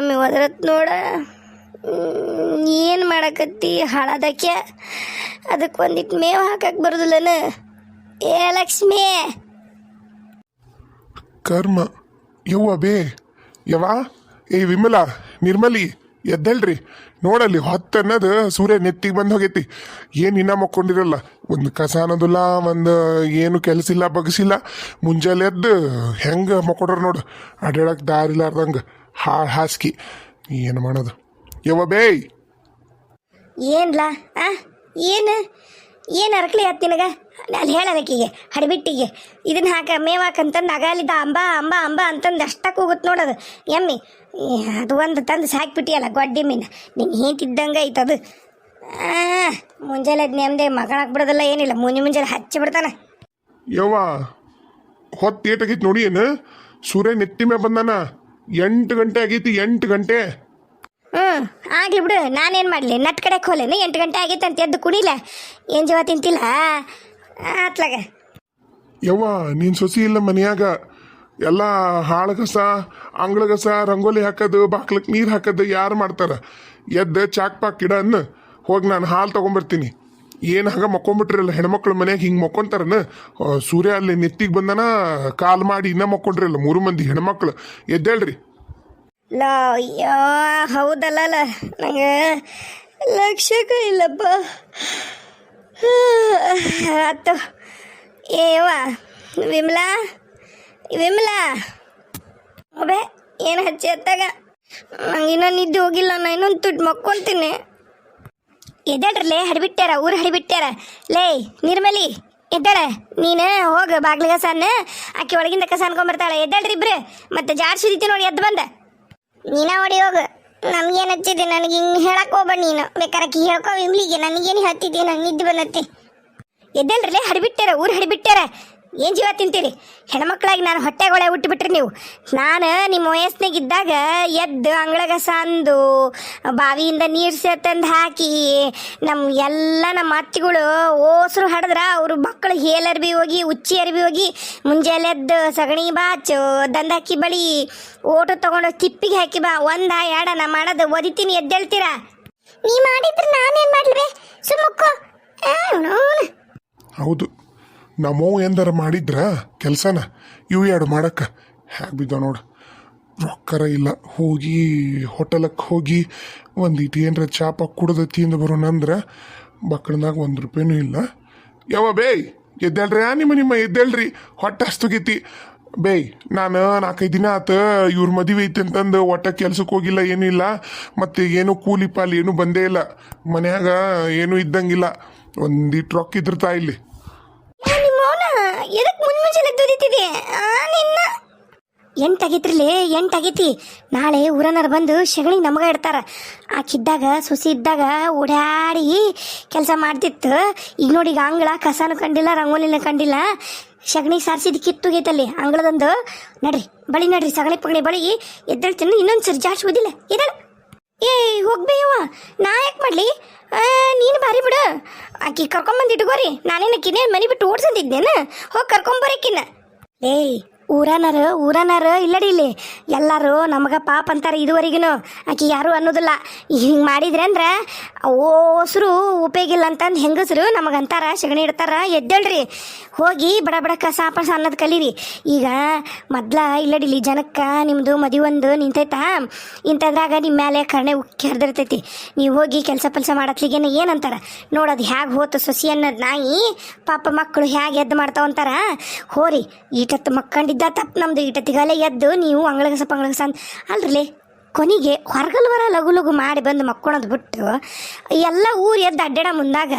ಎಮ್ಮೆ ಒದರತ್ ನೋಡ. ಏನು ಮಾಡಕತ್ತಿ? ಹಾಳಾದಕ್ಕೆ. ಅದಕ್ಕೆ ಒಂದಿಟ್ಟು ಮೇವು ಹಾಕಕ್ಕೆ ಬರೋದಿಲ್ಲನ ಏ ಲಕ್ಷ್ಮಿ! ಕರ್ಮ, ಯವ್ವ ಬೇ. ಯವ್ವ, ಏ ವಿಮಲ, ನಿರ್ಮಲಿ, ಎದ್ದೇಳ್ರಿ. ನೋಡಲ್ಲಿ ಹೊತ್ತು ಅನ್ನೋದು ಸೂರ್ಯ ನೆತ್ತಿಗೆ ಬಂದು ಹೋಗೈತಿ. ಏನು ಇನ್ನ ಮಕ್ಕೊಂಡಿರಲ್ಲ? ಒಂದು ಕಸ ಅನ್ನೋದಿಲ್ಲ, ಒಂದು ಏನು ಕೆಲಸ ಇಲ್ಲ, ಬಗಸಿಲ್ಲ. ಮುಂಜಾನೆ ಎದ್ದು ಹೆಂಗೆ ಮಕ್ಕೊಂಡ್ರ ನೋಡು. ಅಡ್ಡಾಡಕ್ಕೆ ದಾರಿ ಇಲ್ಲಾರ್ದಂಗೆ. ಹಾ ಹಾಸ್ಕಿ. ಏನು ಮಾಡೋದು? ಯವ್ವ ಬೇಯ್! ಏನ್ಲ? ಆ? ಏನು? ಏನು ಅರಕ್ಲಿ ಆತ್ ನಿನಗ? ಅಲ್ಲಿ ಹೇಳದಕ್ಕಿಗೆ ಹಡಿಬಿಟ್ಟಿಗೆ. ಇದನ್ನ ಹಾಕ ಮೇವ್ ಹಾಕಂತಂದು ಅಗಾಲಿದ್ದ ಅಂಬ ಅಂಬ ಅಂಬ ಅಂತಂದು ಅಷ್ಟಕ್ಕೆ ಹೋಗುತ್ತೆ ನೋಡೋದು ಎಮ್ಮಿ ಅದು ಒಂದು ತಂದು ಸಾಕ್ಬಿಟ್ಟಿಯಲ್ಲ ಗೊಡ್ಡಿ ಮೀನು. ನಿಂಗೆ ಹೇಂತಿದ್ದಂಗೆ ಐತೆ ಅದು. ಆ, ಮುಂಜಾನೆ ಅದು ನೆಮ್ಮದಿ ಮಗಳಾಕ್ ಬಿಡೋದಿಲ್ಲ ಏನಿಲ್ಲ ಮುಂಜೆ ಮುಂಜಾನೆ ಹಚ್ಚಿ ಬಿಡ್ತಾನೆ. ಯವ್ವ ಹೊತ್ತು ಏಟಾಗಿತ್ತು ನೋಡಿ ಏನು? ಸೂರ್ಯ ನೆತ್ತಿ ಮೇಲೆ ಬಂದಾನ. ಎಂಟು ಗಂಟೆ ಆಗೈತಿ ಎಂಟು ಗಂಟೆ. ಹ್ಮ್ ಆಗ್ಲಿ ಬಿಡು ನಾನೇನ್ ಮಾಡಲಿ? ನಟ್ ಕಡೆ ಹೋಲೇನು ಎಂಟು ಗಂಟೆ ಆಗೈತೆ ಅಂತ ಎದ್ದು ಕುಡಿಲ ಏನ್ ಜೀವ ತಿಂತಿಲ್ಲ ಆತ್ಲಾಗ ಯವ್ವ ನೀನ್ ಸೊಸಿ ಇಲ್ಲ ಮನ್ಯಾಗ. ಎಲ್ಲ ಹಾಳಗಸ ಅಂಗಳಗಸ ರಂಗೋಲಿ ಹಾಕೋದು ಬಾಕ್ಲಕ್ಕೆ ನೀರು ಹಾಕೋದು ಯಾರು ಮಾಡ್ತಾರ? ಎದ್ದು ಚಾಕ್ ಪಾಕ್ ಇಡ ಅನ್ನ ಹೋಗಿ ನಾನು ಹಾಲು ತಗೊಂಬರ್ತೀನಿ. ಏನು ಹಂಗ ಮಕ್ಕೊಂಬಿಟ್ರಲ್ಲ ಹೆಣ್ಮಕ್ಳು ಮನ್ಯಾಗ ಹಿಂಗೆ ಮಕ್ಕೊಂತಾರನ? ಸೂರ್ಯ ಅಲ್ಲಿ ನೆತ್ತಿಗೆ ಬಂದನ, ಕಾಲ್ ಮಾಡಿ ಇನ್ನ ಮಕ್ಕೊಂಡ್ರಲ್ಲ ಮೂರು ಮಂದಿ ಹೆಣ್ಮಕ್ಳು. ಎದ್ದೇಳ್ರಿ. ಲೋ ಅಯ್ಯೋ ಹೌದಲ್ಲ ನಂಗೆ ಲಕ್ಷಕ ಇಲ್ಲಪ್ಪ. ಆತು, ಏವ, ವಿಮಲಾ ವಿಮಲಾ. ಅಬೇ, ಏನು ಹಚ್ಚಿ ಅತ್ತಾಗ ನಂಗೆ ಇನ್ನೂ ನಿದ್ದೆ ಹೋಗಿಲ್ಲ ನಾನು ಇನ್ನೊಂದು ತುಟ್ಟು ಮಕ್ಕೊಂತೀನಿ. ಎದ್ದೇಳ್ರಲ್ಲೇ ಹಡಿಬಿಟ್ಟ್ಯಾರ ಊರು ಹಡಿಬಿಟ್ಟ್ಯಾರ ಲೇ, ನಿರ್ಮಲಿ, ಎದ್ದಾಳ. ನೀನು ಹೋಗು, ಬಾಗ್ಲಿಗೆ ಸಾನ್ ಆಕೆ ಒಳಗಿಂದ ಕಸ ಅನ್ಕೊಂಬರ್ತಾಳೆ ಎದ್ದಾಳ್ರಿ ಇಬ್ರು. ಮತ್ತೆ ಜಾಡ್ ಸುರಿತಿ ನೋಡಿ, ಎದ್ದು ಬಂದ. ನೀನ ಓಡಿ ಹೋಗು. ನಮ್ಗೇನು ಹಚ್ಚಿದ್ದೆ? ನನಗೆ ಹಿಂಗೆ ಹೇಳಕ್ಕೆ ಹೋಗ್ಬೇಡ ನೀನು. ಬೇಕಾರೆ ಆಕಿ ಹೇಳ್ಕೊ ಇಮ್ಲಿಗೆ ನನಗೇನು ಹತ್ತಿದ್ದೆ ನಂಗೆ ನಿದ್ದೆ ಬಂದತ್ತೆ ಎದ್ದೇಳ್ರಲ್ಲೇ ಹಡಿಬಿಟ್ಟ್ಯಾರ ಊರು ಹಡಿಬಿಟ್ಟಾರ ಏನು ಜೀವ ತಿಂತೀರಿ? ಹೆಣ್ಮಕ್ಳಾಗಿ ನಾನು ಹೊಟ್ಟೆಗೊಳೆ ಹುಟ್ಟುಬಿಟ್ರಿ ನೀವು. ನಾನು ನಿಮ್ಮ ವಯಸ್ಸಿನಾಗ ಇದ್ದಾಗ ಎದ್ದು ಅಂಗಳಗ ಸಂದು, ಬಾವಿಯಿಂದ ನೀರು ಸೇತಂದು ಹಾಕಿ ನಮ್ಮ ಎಲ್ಲ ನಮ್ಮ ಅತ್ತಿಗಳು ಓಸರು ಹಡಿದ್ರ ಅವರು ಮಕ್ಕಳು ಹೇಲರ್ಬಿ ಹೋಗಿ, ಉಚ್ಚಿ ಅರ್ಬಿ ಹೋಗಿ, ಮುಂಜಾನೆ ಎದ್ದು ಸಗಣಿ ಬಾಚು ದಂದಾಕಿ ಬಳಿ, ಓಟು ತಗೊಂಡು ತಿಪ್ಪಿಗೆ ಹಾಕಿ ಬಾ, ಒಂದ ಎರಡ ನಾ ಮಾಡೋದು, ಒದಿತೀನಿ, ಎದ್ದೇಳ್ತೀರಾ? ನೀ ಮಾಡಿದ್ರೆ ನಾನೇನು ಮಾಡ್ಲಿ ಸುಮ್ಮಕ್ಕೋ. ಹೌದು. ನಮ್ಮವ್ ಎಂದರ ಮಾಡಿದ್ರ ಕೆಲಸನ? ಇವು ಎರಡು ಮಾಡಕ್ಕ. ಹ್ಯಾಗೆ ಬಿದ್ದ ನೋಡು. ರೊಕ್ಕರ ಇಲ್ಲ. ಹೋಗಿ ಹೋಟೆಲಕ್ಕೆ ಹೋಗಿ ಒಂದು ಇಟ್ಟು ಏನರ ಚಾಪ ಕುಡ್ದು ತಿಂದು ಬರೋಣ ಅಂದ್ರೆ ಬಕ್ಕಳದಾಗ ಒಂದು ರೂಪಾಯಿನೂ ಇಲ್ಲ. ಯಾವ ಬೇಯ್ ಎದ್ದೇಳ್ರಿ ಆ ನಿಮ್ಮ ನಿಮ್ಮ ಎದ್ದೇಳ್ರಿ. ಹೊಟ್ಟೆ ಹಸ್ತುಗೈತಿ. ಬೇಯ್, ನಾನು ನಾಲ್ಕೈದು ದಿನ ಆತ ಇವ್ರ ಮದುವೆ ಐತಿ ಅಂತಂದು ಒಟ್ಟ ಕೆಲ್ಸಕ್ಕೆ ಹೋಗಿಲ್ಲ, ಏನೂ ಇಲ್ಲ. ಮತ್ತು ಏನು ಕೂಲಿ ಪಾಲಿ ಏನೂ ಬಂದೇ ಇಲ್ಲ. ಮನ್ಯಾಗ ಏನೂ ಇದ್ದಂಗಿಲ್ಲ. ಒಂದಿಟ್ಟು ರೊಕ್ಕ ಇದ್ರತಾ ಇಲ್ಲಿ ಮೌನ ಎದಕ್ ಮುಂಜಾನೆ ದುದಿತಿದೆ ಆ, ನಿನ್ನ. ಎಂಟಾಗೈತ್ರಿಲೇ, ಎಂಟಾಗೈತಿ. ನಾಳೆ ಊರನರ್ ಬಂದು ಶಗಣಿ ನಮಗ ಇಡ್ತಾರ. ಆಕಿದ್ದಾಗ ಸುಸಿ ಇದ್ದಾಗ ಓಡಾಡಿ ಕೆಲಸ ಮಾಡ್ತಿತ್ತು. ಈಗ ನೋಡಿ, ಈಗ ಅಂಗಳ ಕಸಾನು ಕಂಡಿಲ್ಲ, ರಂಗೋಲಿನ ಕಂಡಿಲ್ಲ. ಸಗಣಿ ಸಾರಿಸಿದ ಕಿತ್ತುಗೈತಲ್ಲಿ ಅಂಗಳದೊಂದು. ನಡ್ರಿ, ಬಳಿ ನಡ್ರಿ, ಸಗಣಿ ಪಗಣಿ ಬಳಿ ಎದ್ದಳ್ತೀನಿ. ಇನ್ನೊಂದು ಸರಿ ಜಾಸ್ತಿ ಓದಿಲ್ಲ ಎದ್ದೇಳ ಏ ಹೋಗ್ಬೇಯವ್ವ. ನಾ ಯಾಕೆ ಮಾಡ್ಲಿ? ಆಕಿ ಕರ್ಕೊಂಬಂದು ಇಟ್ಕೋರಿ ನಾನೇನು ಆಕಿನೇ ಮನೆ ಬಿಟ್ಟು ಓಡ್ಸಂದಿದ್ದೇನ ಹೋಗಿ ಕರ್ಕೊಂಬರಕಿನ್ನ. ಏಯ್ ಊರನಾರ ಊರನಾರ, ಇಲ್ಲಡಿ ಇಲ್ಲಿ. ಎಲ್ಲರೂ ನಮಗೆ ಪಾಪ ಅಂತಾರೆ ಇದುವರೆಗೂ ಆಕೆ ಯಾರು ಅನ್ನೋದಿಲ್ಲ. ಹಿಂಗೆ ಮಾಡಿದ್ರೆ ಅಂದ್ರೆ ಓಸರು ಉಪಯೋಗಿಲ್ಲ ಅಂತಂದು ಹೆಂಗಸರು ನಮಗಂತಾರ, ಸೆಗಣಿ ಇಡ್ತಾರ, ಎದ್ದೇಳ್ರಿ. ಹೋಗಿ ಬಡ ಬಡ ಕಸ ಪಸ ಅನ್ನೋದು ಕಲೀರಿ. ಈಗ ಮೊದ್ಲ ಇಲ್ಲಡಿಲಿ ಜನಕ್ಕೆ ನಿಮ್ಮದು ಮದುವೆ ಒಂದು ನಿಂತೈತಾ? ಇಂಥದ್ರಾಗ ನಿಮ್ಮ ಮೇಲೆ ಕರ್ಣೆ ಉಕ್ಕಿ ಹರಿದಿರ್ತೈತಿ. ನೀವು ಹೋಗಿ ಕೆಲಸ ಪಲ್ಸ ಮಾಡತ್ಲಿಗೇನು ಏನಂತಾರ? ನೋಡೋದು ಹೇಗೆ ಹೋತು ಸೊಸಿ ಅನ್ನೋದು ನಾಯಿ, ಪಾಪ ಮಕ್ಕಳು ಹೇಗೆ ಎದ್ದು ಮಾಡ್ತಾವಂತಾರ ಹೋರಿ ಈಟತ್ತು ಮಕ್ಕಂಡಿದ್ದ ತಪ್ಪು ನಮ್ದು ಈಟತ್ತಿಗಾಲೆ ಎದ್ದು ನೀವು ಅಂಗಳಗಸ ಪಂಗಳಗಸ ಅಂತ ಅಲ್ರಿ ಕೊನೆಗೆ ಹೊರಗಲ್ವರ ಲಘು ಲಘು ಮಾಡಿ ಬಂದು ಮಕ್ಕೊಳೋದು ಬಿಟ್ಟು, ಎಲ್ಲ ಊರು ಎದ್ದು ಅಡ್ಡಾಡ ಮುಂದಾಗ,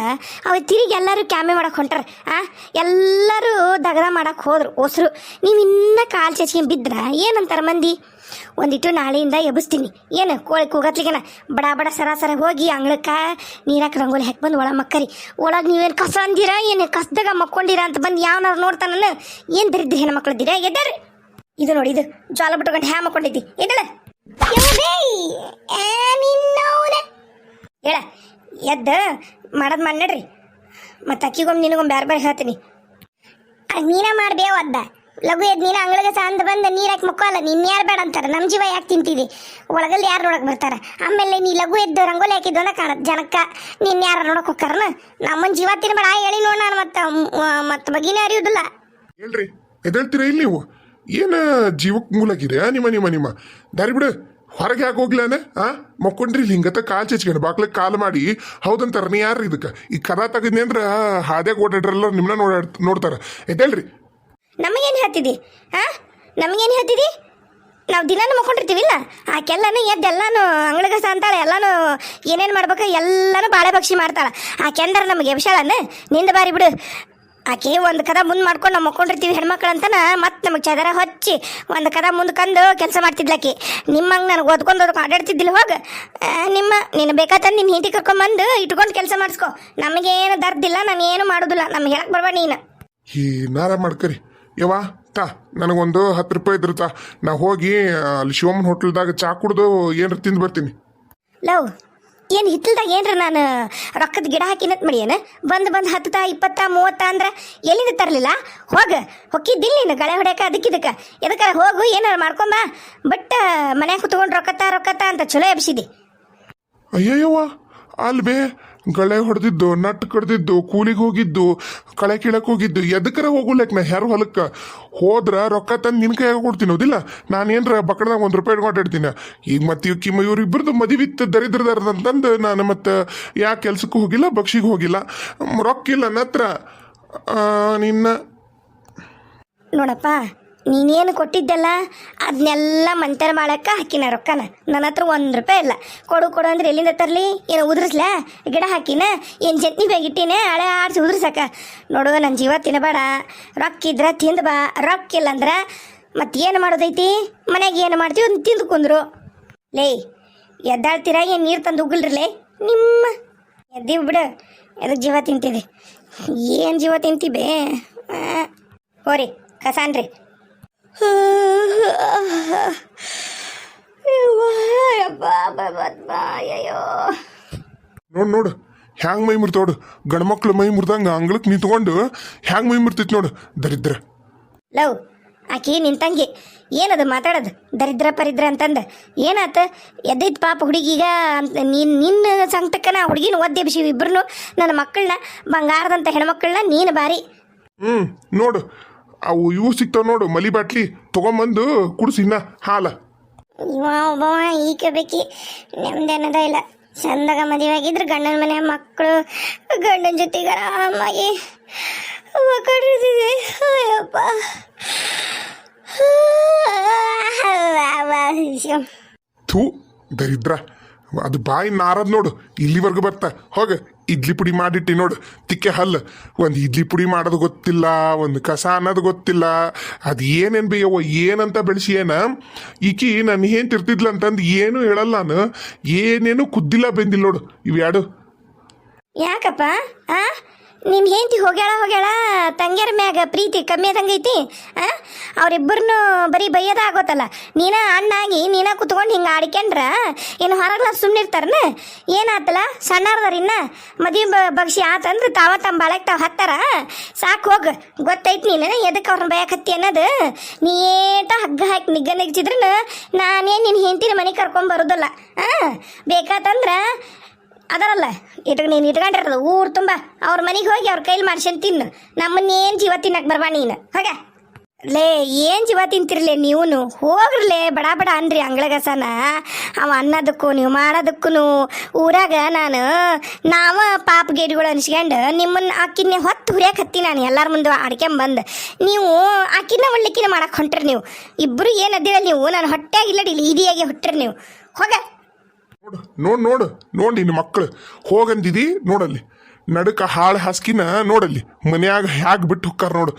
ಅವ ತಿರುಗಿ ಎಲ್ಲರೂ ಕ್ಯಾಮೆ ಮಾಡಕ್ಕೆ ಹೊಂಟಾರ. ಆ, ಎಲ್ಲರೂ ದಗದ ಮಾಡಕ್ಕೆ ಹೋದ್ರು, ಒಸರು. ನೀವು ಇನ್ನೂ ಕಾಲು ಚಚ್ಕೊಂಡು ಬಿದ್ರ, ಏನಂತಾರೆ ಮಂದಿ? ಒಂದಿಟ್ಟು ನಾಳೆಯಿಂದ ಎಬ್ಬಿಸ್ತೀನಿ. ಏನು ಕೋಳಿ ಕೂಗತ್ಲಿಗೆನ? ಬಡ ಬಡ ಸರಾಸರ ಹೋಗಿ ಅಂಗಳಕ್ಕೆ ನೀರಾಕ ರಂಗೋಲಿ ಹಾಕಿ ಬಂದು ಒಳ ಮಕ್ಕರಿ. ಒಳಗೆ ನೀವೇನು ಕಸ ಅಂದಿರ? ಏನು ಕಸದಾಗ ಮಕ್ಕೊಂಡಿರ ಅಂತ ಬಂದು ಯಾವನಾರು ನೋಡ್ತಾನ ಏನು ದರಿದ್ರಿ ಹೆಣ್ಮಕ್ಳದ್ದೀರ ಎದ್ದರಿ ಇದು ನೋಡಿ ಇದು. ಜ್ವಾಲ ಬಿಟ್ಕೊಂಡು ಹ್ಯಾ ಮಕ್ಕೊಂಡಿದ್ದಿ. ಎದ್ದಳ. ಹೇಳ ಎದ್ದ ಮಾಡದ್ ಮಾಡಿ ನಡ್ರಿ. ಮತ್ತೆ ಅಕ್ಕಿಗೊಮ್ಮೆ ನಿನಗೊಮ್ಮೆ ಬೇರೆ ಬೇರೆ ಹೇಳ್ತೀನಿ. ನೀನ ಮಾಡ್ಬೇವ ಅದ್ದ. ಲಘು ಎದ್, ನೀನು ಅಂಗಳಿಗೆ ಸಂದ ಬಂದ ನೀರ್ ಹಾಕಿ ನಿನ್ನ ನಿನ್ ಯಾರು ಬೇಡ ಅಂತಾರೆ? ನಮ್ಮ ಜೀವ ಯಾಕೆ ತಿಂತಿದ್ದಿ ಒಳಗಲ್ಲಿ ಯಾರು ನೋಡಕ್ ಬರ್ತಾರೆ? ಆಮೇಲೆ ನೀ ಲಘು ಎದ್ದು ರಂಗೋಲಿ ಹಾಕಿದ್ದು ಕಾಣ, ಜನಕ್ಕ ನಿನ್ ಯಾರ ನೋಡಕ್ ಹೋಗ್ತಾರನ? ನಮ್ಮನ್ ಜೀವ ತಿನ್ಬೇಡ ಹೇಳಿ ನೋಡ ನಾನು ಮತ್ತೆ ಮತ್ತೆ ಬಗ್ಗಿನೇ ಅರಿಯುದಿಲ್ಲ. ಹೇಳ್ರಿ ಎದ್ದೇಳ್ತೀರಾ ಇಲ್ಲಿ ನೀವು? ಏನ ಜೀವಕ್ಕೆ ಮೂಲಾಗಿದೆ ನಿಮ್ಮ ನಿಮ್ಮ ನಿಮ್ಮ. ದಾರಿ ಬಿಡು. ಹೊರಗೆ ಯಾಕೆ ಹೋಗ್ಲಾನೆ ಆ? ಮಕ್ಕೊಂಡ್ರಿ ಹಿಂಗತ್ತ ಕಾಲ್ ಚಚ್ಕೊಂಡು ಬಾಕ್ಲಕ್ಕೆ ಕಾಲ್ ಮಾಡಿ, ಹೌದಂತಾರ ನೀ ಯಾರು ಇದಕ್ಕೆ? ಈ ಕದ ತೆಗದ್ನಿ ಅಂದ್ರ ಹಾದ್ಯಾಗ ಓಡಾಡ್ರಲ್ಲ ನಿಮ್ಮನ್ನ ನೋಡಾಡ್, ನೋಡ್ತಾರ. ಎದ್ದೇಳ್ರಿ ನಮಗೇನು ಹೇಳ್ತಿದ್ದಿ ಹಾಂ ನಮಗೇನು ಹೇಳ್ತಿದ್ದಿ ನಾವು ದಿನಾನು ಮಕ್ಕೊಂಡಿರ್ತೀವಿಲ್ಲ. ಎದ್ದು ಎದ್ದೆಲ್ಲಾನು ಅಂಗಳಗಸ ಅಂತಾಳೆ ಎಲ್ಲಾನು ಏನೇನು ಮಾಡ್ಬೇಕು ಎಲ್ಲಾನು ಬಾಳೆ ಬಕ್ಷಿ ಮಾಡ್ತಾಳ. ಆಕೆಂದ್ರೆ ನಮಗೆ ಎಬ್ಸಾಳನ್ನ ನಿಂದ ಬಾರಿ ಬಿಡು. ಆಕೆ ಒಂದು ಕದ ಮುಂದೆ ಮಾಡ್ಕೊಂಡು ನಾವು ಮಕ್ಕೊಂಡಿರ್ತೀವಿ ಹೆಣ್ಮಕ್ಳು ಅಂತನ ಮತ್ತೆ ನಮಗೆ ಚದರ ಹಚ್ಚಿ ಒಂದು ಕದ ಮುಂದೆ ಕಂದು ಕೆಲಸ ಮಾಡ್ತಿದ್ಲಾಕಿ ನಿಮ್ಮಂಗೆ ನನಗೆ ಓದ್ಕೊಂಡು ಓದ್ಕೊಂಡು ಆಡಾಡ್ತಿದ್ದಿಲ್ಲ ಹೋಗ. ಆ, ನಿಮ್ಮ ನೀನು ಬೇಕಾತಂದು ನಿನ್ನ ಹಿಂದಿ ಕರ್ಕೊಂಬಂದು ಇಟ್ಕೊಂಡು ಕೆಲಸ ಮಾಡಿಸ್ಕೊ. ನಮಗೇನು ದರ್ದಿಲ್ಲ ನಾನು ಏನು ಮಾಡೋದಿಲ್ಲ. ನಮ್ಗೆ ಹೇಳಕ್ ಬರ್ಬೇಡ ನೀನು. ಏನಾರ ಮಾಡ್ಕರಿ. ಯವ್ವ ತಾ ನನಗೊಂದು ಹತ್ತು ರೂಪಾಯಿ ಇದ್ರ ತಾ. ನಾ ಹೋಗಿ ಅಲ್ಲಿ ಶಿವಮ್ಮನ ಹೋಟ್ಲ್ದಾಗ ಚಾ ಕುಡ್ದು ಏನ್ರ ತಿಂದು ಬರ್ತೀನಿ. ಲವ್ ಏನು ಹಿತ್ತಲ್ದಾಗ ಏನ್ರ ನಾನು ರೊಕ್ಕದ ಗಿಡ ಹಾಕಿನತ್ ಮಡಿಯೇನ ಬಂದು ಬಂದು ಹತ್ತ ಇಪ್ಪತ್ತ ಮೂವತ್ತ ಅಂದ್ರೆ ಎಲ್ಲಿಂದ ತರಲಿಲ್ಲ? ಹೋಗ ಹೊಕ್ಕಿದ್ದಿಲ್ಲ ನೀನು ಗಳೆ ಹೊಡೆಯಕ ಅದಕ್ಕಿದಕ್ಕೆ ಎದಕ್ಕಾರ ಹೋಗು ಏನಾರ ಮಾಡ್ಕೊಂಬ. ಬಟ್ ಮನ್ಯಾಗ ಕುತ್ಕೊಂಡು ರೊಕ್ಕತ್ತ ರೊಕ್ಕತ್ತ ಅಂತ ಚಲೋ ಎಬ್ಸಿದಿ. ಅಯ್ಯಯ್ಯವ್ವ ಅಲ್ಲಿ ಬೇ ಗಳೆ ಹೊಡೆದಿದ್ದು, ನಟ್ ಕಡ್ದಿದ್ದು, ಕೂಲಿಗೆ ಹೋಗಿದ್ದು, ಕಳೆ ಕೀಳಕ್ ಹೋಗಿದ್ದು ಎದಕ್ಕರ ಹೋಗುಲಕ್ ನಾ ಯಾರು ಹೊಲಕ್ಕ? ಹೋದ್ರ ರೊಕ್ಕ ತಂದು ನಿನ್ ಕೈಯಾಗ ಕೊಡ್ತೀನಿ ಹೌದಿಲ್ಲ? ನಾನೇನ್ರ ಬಕ್ಕಡ್ದಾಗ ಒಂದು ರೂಪಾಯಿ ಇಟ್ಕೊಂಡಿರ್ತೀನಿ ಈಗ ಮತ್ತೆ ಇವ್ ಕಿಮ್ಮ ಇವ್ರ ಇಬ್ಬರದು ಮದುವಿತ್ತು ದರಿದ್ರದಾರ್ದಂತಂದು ನಾನು ಮತ್ತೆ ಯಾಕೆ ಕೆಲ್ಸಕ್ಕೂ ಹೋಗಿಲ್ಲ, ಬಕ್ಷಿಗೆ ಹೋಗಿಲ್ಲ. ರೊಕ್ಕಿಲ್ಲ ರೊಕ್ಕ ಇಲ್ಲ ನತ್ರ. ನಿನ್ನ ನೋಡಪ್ಪ ನೀನೇನು ಕೊಟ್ಟಿದ್ದಲ್ಲ? ಅದನ್ನೆಲ್ಲ ಮಂತರ ಮಾಡಕ್ಕ ಹಾಕಿನ ರೊಕ್ಕನ. ನನ್ನ ಹತ್ರ ಒಂದು ರೂಪಾಯಿ ಇಲ್ಲ. ಕೊಡು ಕೊಡು ಅಂದ್ರೆ ಎಲ್ಲಿಂದ ತರಲಿ? ಏನು ಉದುರಿಸ್ಲ? ಗಿಡ ಹಾಕಿನ? ಏನು ಚಟ್ನಿ ಬೇಗಿಟ್ಟಿನ ಹಳೆ ಆಡಿಸಿ ಉದ್ರಸಕ. ನೋಡು ನನ್ನ ಜೀವ ತಿನ್ನಬೇಡ. ರೊಕ್ಕ ಇದ್ರ ತಿಂದು ಬಾ. ರೊಕ್ಕ ಇಲ್ಲ ಅಂದ್ರೆ ಮತ್ತೆ ಏನು ಮಾಡೋದೈತಿ? ಮನೆಗೆ ಏನು ಮಾಡ್ತೀವಿ ಅದನ್ನ ತಿಂದು ಕುಂದ್ರು. ಲೇ, ಎದ್ದಾಳ್ತೀರಾ? ಏನು ನೀರು ತಂದು ಉಗ್ಗಲ್ರಲೇ ನಿಮ್ಮ ಎದ್ದೀವಿ ಬಿಡು. ಎದಕ್ಕೆ ಜೀವ ತಿಂತಿದೆ? ಏನು ಜೀವ ತಿಂತೀಬೇ ಆ. ಹೋರಿ, ಕಸಾನ್ರಿ. ನೋಡು ನೋಡು. ಹ್ಯಾಂಗ್ ಮೈ ಮುರ್ತೋಡು ಗಂಡ್ಮಕ್ಳು ಮೈ ಮುರ್ದಂಗ ಅಂಗಳಕ್ಕೆ ನಿಂತ್ಕೊಂಡು ಹ್ಯಾಂಗ್ ಮೈ ಮುರ್ತೈತಿ ನೋಡು ದರಿದ್ರ. ಲವ್ ಆಕಿ ನಿನ್ ತಂಗಿ ಏನದು ಮಾತಾಡೋದು? ದರಿದ್ರ ಪರಿದ್ರ ಅಂತಂದ. ಏನಾತ? ಎದ್ದೈತ್ ಪಾಪ ಹುಡುಗಿಗ ಅಂತ ನೀನ್ ನಿನ್ನ ಸಂಕಟಕ್ಕ ನಾ ಹುಡುಗಿನ ಒದ್ದೆ ಬಿಸಿ ಇಬ್ರು ನನ್ನ ಮಕ್ಕಳನ್ನ ಬಂಗಾರದಂತ ಹೆಣ್ಮಕ್ಳನ್ನ ನೀನು ಬಾರಿ. ಹ್ಮ್ ನೋಡು. ಅವು ಇವು ಸಿಗ್ತಾವ ನೋಡು ಮಲಿ ಬಾಟ್ಲಿ ತಗೊಂಬಂದು ಕುಡ್ಸಿನ್ನ ಹಾಲ. ಇವ ಒಬ್ಬವ ಈಕೆ ಬೇಕಿ. ನೆಮ್ಮದೇನದ ಇಲ್ಲ. ಚಂದಾಗ ಮದುವೆ ಆಗಿದ್ರೆ ಗಂಡನ ಮನೆ ಮಕ್ಕಳು ಗಂಡನ ಜೊತೆಗೆ ಆರಾಮಾಗಿ ಒಕ್ಕಡಿರ್ತಿದ್ವಿ ಅಯ್ಯಪ್ಪ. ಥೂ ದರಿದ್ರ. ಅದು ಬಾಯಿ ನಾರದ್ ನೋಡು, ಇಲ್ಲಿವರೆಗೂ ಬರ್ತಾ. ಹೋಗ, ಇಡ್ಲಿ ಪುಡಿ ಮಾಡಿಟ್ಟಿ ನೋಡು. ತಿಕ್ಕೆ ಹಲ್ಲು. ಒಂದು ಇಡ್ಲಿ ಪುಡಿ ಮಾಡೋದು ಗೊತ್ತಿಲ್ಲ, ಒಂದು ಕಸ ಅನ್ನೋದು ಗೊತ್ತಿಲ್ಲ. ಅದು ಏನೇನು ಬೇಯವ್ವ, ಏನಂತ ಬೆಳೆಸಿ ಏನ? ಈಕಿ ನಾನು ಏನು ತಿರ್ತಿದ್ಲ ಅಂತಂದು ಏನು ಹೇಳಲ್ಲ ನಾನು. ಏನೇನು ಕುದ್ದಿಲ್ಲ ಬೆಂದಿಲ್ಲ ನೋಡು, ಇವ್ಯಾಡು. ಯಾಕಪ್ಪ ಆ ನಿಮ್ ಹೆಂಡತಿ ಹೋಗ್ಯಾಳ ಹೋಗ್ಯಾಳ? ತಂಗ್ಯಾರ ಮ್ಯಾಗ ಪ್ರೀತಿ ಕಮ್ಮಿ ಆದಂಗೈತಿ ಆ? ಅವರಿಬ್ಬರನ್ನು ಬರೀ ಬೈಯದ ಆಗೋತಲ್ಲ. ನೀನ ಅಣ್ಣಾಗಿ, ನೀನ ಕುತ್ಕೊಂಡು ಹಿಂಗೆ ಆಡ್ಕೊಂಡ್ರ ಏನು ಹೊರಗ್ಲ ಸುಮ್ಮನಿರ್ತಾರನ ಏನಾತಲ್ಲ ಸಣ್ಣಾರ್ದಾರ ಇನ್ನ? ಮದುವೆ ಬಗ್ಸಿ ಆತಂದ್ರೆ ತಾವ ತಮ್ಮ ಬಾಳಕ್ಕೆ ತಾವು ಹತ್ತಾರ? ಸಾಕು ಹೋಗ. ಗೊತ್ತೈತಿ ನೀನು ಎದಕ್ಕೆ ಅವ್ರನ್ನ ಬಯಕತ್ತಿ ಅನ್ನೋದು? ನೀ ಏಟ ಹಗ್ಗ ಹಾಕಿ ನಿಗ್ಗ ನೆಗ್ಸಿದ್ರ ನಾನೇ ನಿನ್ನ ಹೆಂಡತಿನ ಮನೆ ಕರ್ಕೊಂಡು ಬರೋದಲ್ಲ. ಆ? ಬೇಕಾತಂದ್ರ ಅದರಲ್ಲ, ಇಟ್ಕ ನೀನು ಇಟ್ಕೊಂಡಿರೋದು, ಊರು ತುಂಬ. ಅವ್ರ ಮನೆಗೆ ಹೋಗಿ ಅವ್ರ ಕೈಲಿ ಮಾಡ್ಸ್ಕೊಂಡು ತಿನ್ನು ನಮ್ಮನ್ನೇನು ಜೀವ ತಿನ್ನಕ್ಕೆ ಬರ್ಬಾ ನೀನು? ಹೋಗ? ಲೇ, ಏನು ಜೀವ ತಿಂತಿರ್ಲೇ ನೀವು ಹೋಗ್ರಲೇ, ಬಡ ಬಡ ಅನ್ರಿ ಅಂಗಳಗಸನ. ಅವ ಅನ್ನೋದಕ್ಕೂ ನೀವು ಮಾಡೋದಕ್ಕೂ ಊರಾಗ ನಾನು, ನಾವ ಪಾಪ ಗೇಡಿಗಳು ಅನ್ಸ್ಕೊಂಡು ನಿಮ್ಮನ್ನ ಆಕಿನ್ನೆ ಹೊತ್ತು ಹುರಿಯಕ್ಕೆ ಹತ್ತಿ ನಾನು ಎಲ್ಲರ ಮುಂದೆ ಆಡ್ಕೊಂಬಂದು ನೀವು ಆಕಿನ ಒಳ್ಳಿಕಿನ ಮಾಡಕ್ಕೆ ಹೊಂಟ್ರಿ ನೀವು. ಇಬ್ಬರು ಏನು ನೀವು? ನಾನು ಹೊಟ್ಟೆಯಾಗಿಲ್ಲ ಇದಿಯಾಗಿ ಹೊಟ್ಟ್ರಿ ನೀವು. ಹೋಗ. ನೋಡು ನೋಡು ನೋಡು. ನೋಡಿ ನಿನ್ನ ಮಕ್ಕಳು ಹೋಗಂದಿದಿ ನೋಡಲ್ಲಿ. ನಡುಕ ಹಾಳು ಹಾಸ್ಕಿನ ನೋಡಲ್ಲಿ. ಮನ್ಯಾಗ ಹ್ಯಾಗ್ ಬಿಟ್ಟು ಹೊಕ್ಕಾರ ನೋಡು.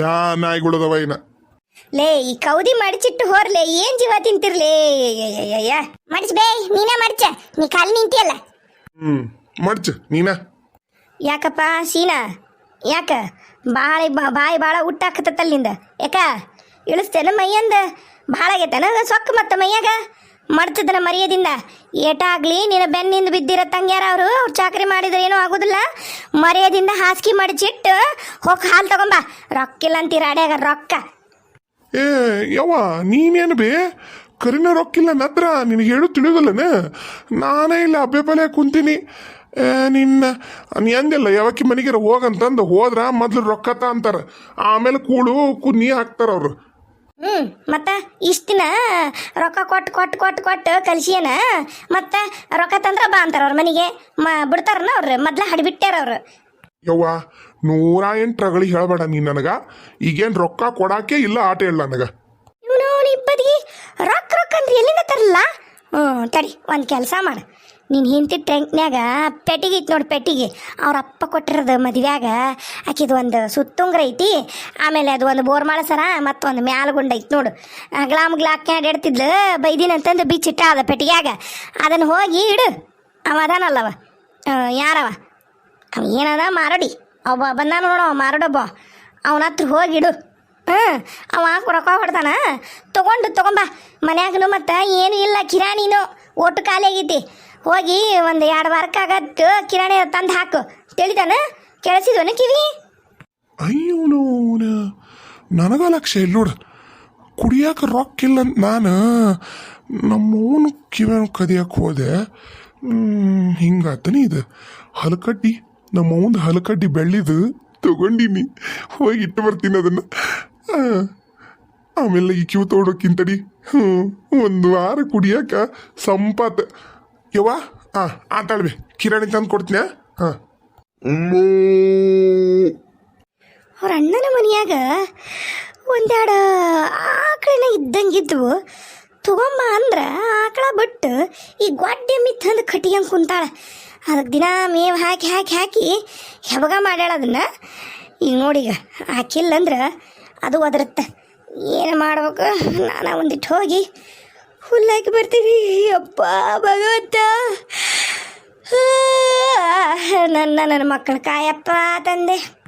ಯಾ ನಾಯಿಗಳದವ ಏನ ಲೇ ಈ ಕೌದಿ ಮಡಚಿಟ್ಟು ಹೋರ್ಲೆ ಏನ್ ಜೀವ ತಿಂತಿರ್ಲೇ? ಮಡಚ್ಬೇ ನೀನೇ ಮಡಚ. ನೀ ಕಾಲ್ ನಿಂತಿಯಲ್ಲ. ಹ್ಮ್ ಮಡಚ ನೀನ. ಯಾಕಪ್ಪ ಸೀನಾ? ಯಾಕ? ಬಾಳೆ ಬಾಯಿ ಭಾಳ ಹುಟ್ಟಾಕತ್ತಲ್ಲಿಂದ ಯಾಕ? ಇಳಿಸ್ತೇನ ಮೈಯಂದ? ಭಾಳ ಆಗೈತನ ಸೊಕ್ಕ ಮತ್ತ ಮೈಯಾಗ? ಮಾಡ್ತಿದ್ದನ ಮರ್ಯಾದಿಂದ. ಏಟಾಗ್ಲಿ, ನಿನ್ನ ಬೆನ್ನಿಂದ ಬಿದ್ದಿರೋ ತಂಗ್ಯಾರ ಅವರು, ಅವ್ರು ಚಾಕರಿ ಮಾಡಿದ್ರೆ ಏನೂ ಆಗೋದಿಲ್ಲ. ಮರ್ಯಾದಿಂದ ಹಾಸಿಗೆ ಮಡಚಿಟ್ಟು ಹೋಗಿ ಹಾಲು ತಗೊಂಬ. ರೊಕ್ಕಿಲ್ಲ ಅಂತೀರ ಅಡ್ಯಾಗ, ರೊಕ್ಕ. ಏ, ಯವ್ವ, ನೀನೇನು ಬೇ? ಕರಿನ ರೊಕ್ಕಿಲ್ಲ ನತ್ರ ನಿನಗೆ ಹೇಳು ತಿಳಿಯೋದಿಲ್ಲನ ನಾನೇ ಇಲ್ಲ ಅಬ್ಬೆ ಬಲೆ ಕುಂತೀನಿ ನಿನ್ನ, ನೀ ಅಂದಿಲ್ಲ ಯಾವಕ್ಕಿ ಮನೆಗೆ ಹೋಗಂತಂದು ಹೋದ್ರ ಮೊದ್ಲು ರೊಕ್ಕ ತ ಅಂತಾರ. ಆಮೇಲೆ ಕೂಳು, ಕುನ್ನಿ ಹಾಕ್ತಾರ ಅವ್ರು. ಹ್ಞೂ ಮತ್ತ ಇಷ್ಟು ದಿನ ರೊಕ್ಕ ಕೊಟ್ಟು ಕೊಟ್ಟು ಕೊಟ್ಟು ಕೊಟ್ಟು ಕಲ್ಸಿಯನ? ಮತ್ತೆ ರೊಕ್ಕ ತಂದ್ರ ಬಾ ಅಂತಾರೆ ಅವ್ರ ಮನೆಗೆ. ಮ ಬಿಡ್ತಾರನ ಅವ್ರು ಮೊದ್ಲ ಹಡಿಬಿಟ್ಟಾರ ಅವ್ರು. ಯವ್ವ ನೂರ ಎಂಟು ರಗಳಿ ಹೇಳಬೇಡ ನೀನು ನನಗ. ಈಗೇನು ರೊಕ್ಕ ಕೊಡಾಕೆ ಇಲ್ಲ ಆಟ ಇಲ್ಲ ನನಗ. ಇವನು ಇಬ್ಬದಿಗೆ ರೊಕ್ಕ ರೊಕ್ಕ ಅಂದ್ರೆ ಎಲ್ಲಿಂದ ತರಲ್ಲ ಹ್ಞೂ ತಡಿ ಒಂದು ಕೆಲಸ ಮಾಡು. ನೀನು ಹಿಂತಿ ಟ್ಯಾಂಕ್ನ್ಯಾಗ ಪೆಟ್ಟಿಗೆ ಐತಿ ನೋಡಿ ಪೆಟ್ಟಿಗೆ. ಅವ್ರ ಅಪ್ಪ ಕೊಟ್ಟಿರೋದು ಮದುವೆಯಾಗ ಆಕಿದು ಒಂದು ಸುತ್ತುಂಗ್ರ ಐತಿ. ಆಮೇಲೆ ಅದು ಒಂದು ಬೋರ್ಮಾಳ ಸರ ಮತ್ತೊಂದು ಮ್ಯಾಲ್ಗುಂಡ ಐತಿ ನೋಡು. ಗ್ಲಾಮ್ ಗ್ಲಾಕ್ ಹಾಕ್ಯಾಡ್ ಇಡ್ತಿದ್ಲು, ಬೈದಿನ ಅಂತಂದು ಬಿಚ್ಚಿಟ್ಟ ಅದ ಪೆಟ್ಟಿಗ್ಯಾಗ. ಅದನ್ನು ಹೋಗಿ ಇಡು. ಅವ ಅದಾನಲ್ಲವ ಯಾರವ? ಅವ ಏನದ? ಮಾರಡಿ. ಅವ ಬಂದಾನ ನೋಡು, ಅವ ಮಾರಡೊಬ್ಬ. ಅವನ ಹತ್ರ ಹೋಗಿಡು ಹಾಂ, ಅವ ರೊಕ್ಕ ಹೊಡ್ತಾನ ತಗೊಂಡು ತೊಗೊಂಬ ಮನ್ಯಾಗನು ಮತ್ತು ಏನು ಇಲ್ಲ, ಕಿರಾಣಿನು. ಒಟ್ಟು ಖಾಲಿ ಆಗೈತಿ. ಹೋಗಿ ಒಂದು ಎರಡು ವಾರಕ್ಕಾಗತ್ತು ಕಿರಾಣಿ ತಂದು ಹಾಕು. ತಿಳಿತಾನ ಕೇಳಿಸಿದ್ವನ ಕಿವಿ? ಅಯ್ಯೋನು ನನಗ ಲಕ್ಷ ಇಲ್ಲ ನೋಡು. ಕುಡಿಯಾಕ ರೊಕ್ಕ ಇಲ್ಲ ಅಂತ ನಾನು. ನಮ್ಮವನು ಕಿವನು ಕದಿಯಕ್ಕೆ ಹೋದೆ. ಹಿಂಗಾತನಿ ಇದು. ಹಲಕಡ್ಡಿ ನಮ್ಮವನ ಹಲಕಡ್ಡಿ ಬೆಳ್ಳಿದು ತಗೊಂಡಿನಿ. ಹೋಗಿ ಇಟ್ಟು ಬರ್ತೀನಿ ಅದನ್ನು. ಆಮೇಲೆ ಈ ಕಿವು ತಗೊಂಡೋಕ್ಕಿಂತಡಿ ಹ್ಞೂ ಒಂದು ವಾರ ಕುಡಿಯಾಕ ಸಂಪಾತ. ಯವ್ವ? ಹಾಂ ಆತಾಳ್ಬಿ ಕಿರಾಣಿ ತಂದು ಕೊಡ್ತೀನಿ? ಹಾಂ ಅವ್ರ ಅಣ್ಣನ ಮನೆಯಾಗ ಒಂದೆರಡು ಆಕಳನ ಇದ್ದಂಗಿದ್ವು. ತಗೊಂಬ ಅಂದ್ರೆ ಆಕಳ ಬಿಟ್ಟು ಈ ಗೊಡ್ಡೆ ಮಿತ್ತಂದು ಕಟ್ಟಿಗೆಂಗ್ ಕುಂತಾಳ. ಅದಕ್ಕೆ ದಿನ ಮೇವು ಹಾಕಿ ಹಾಕಿ ಹಾಕಿ ಹೆಬಗ ಮಾಡ್ಯಾಳ ಅದನ್ನ. ಈಗ ನೋಡೀಗ ಹಾಕಿಲ್ಲ ಅಂದ್ರೆ ಅದು ಒದರುತ್ತೆ. ಏನು ಮಾಡ್ಬೇಕು? ನಾನು ಒಂದಿಟ್ಟು ಹೋಗಿ ಹುಲ್ಲಾಕಿ ಬರ್ತೀನಿ. ಅಪ್ಪ ಭಗವಂತ. ನನ್ನ ನನ್ನ ಮಕ್ಕಳ ಕಾಯಪ್ಪ ತಂದೆ.